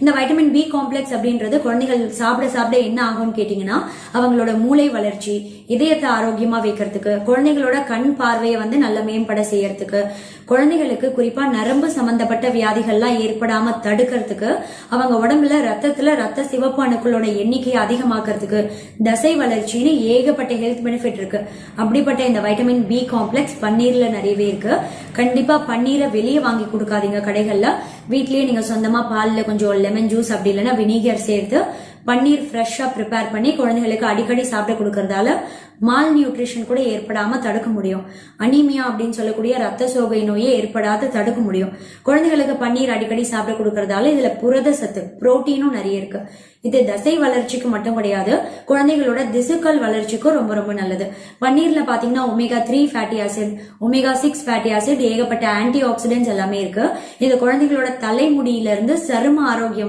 இந்த vitamin B complex அப்படின்றது குழந்தைகள் சாப்பிட சாப்பிட என்ன ஆகும்னு கேட்டீங்கன்னா அவங்களோட மூளை வளர்ச்சி இதயத்தை ஆரோக்கியமா வைக்கிறதுக்கு குழந்தைகளோட கண் பார்வையை வந்து நல்ல மேம்பட செய்யறதுக்கு குழந்தைகளுக்கு குறிப்பா நரம்பு சம்பந்தப்பட்ட வியாதிகள்லாம் ஏற்படாம தடுக்கிறதுக்கு அவங்க உடம்புல ரத்தத்துல ரத்த சிவப்பு அணுக்களோட எண்ணிக்கையை அதிகமாக்குறதுக்கு தசை வளர்ச்சின்னு ஏகப்பட்ட ஹெல்த் பெனிஃபிட் இருக்கு. அப்படிப்பட்ட இந்த வைட்டமின் பி காம்ப்ளெக்ஸ் பன்னீர்ல நிறையவே இருக்கு. கண்டிப்பா பன்னீரை வெளியே வாங்கி கொடுக்காதீங்க கடைகள்ல. வீட்லயே நீங்க சொந்தமா பால்ல கொஞ்சம் லெமன் ஜூஸ் அப்படி இல்லைன்னா வினிகர் சேர்த்து பன்னீர் ஃப்ரெஷ்ஷா ப்ரிப்பேர் பண்ணி குழந்தைகளுக்கு அடிக்கடி சாப்பிட கொடுக்கறதால மால் நியூட்ரிஷன் கூட ஏற்படாம தடுக்க முடியும். அனீமியா அப்படின்னு சொல்லக்கூடிய ரத்த சோகை நோயை ஏற்படாத தடுக்க முடியும். குழந்தைகளுக்கு பன்னீர் அடிக்கடி சாப்பிட கொடுக்கறதால இதுல புரத சத்து புரோட்டீனும் நிறைய இருக்கு. இது தசை வளர்ச்சிக்கு மட்டும் கிடையாது குழந்தைகளோட திசுக்கள் வளர்ச்சிக்கும் ரொம்ப ரொம்ப நல்லது. பன்னீர்ல பாத்தீங்கன்னா omega three fatty acid omega six fatty acid ஏகப்பட்ட ஆன்டி ஆக்சிடென்ட்ஸ் எல்லாமே இருக்கு. இது குழந்தைகளோட தலைமுடியில இருந்து சரும ஆரோக்கியம்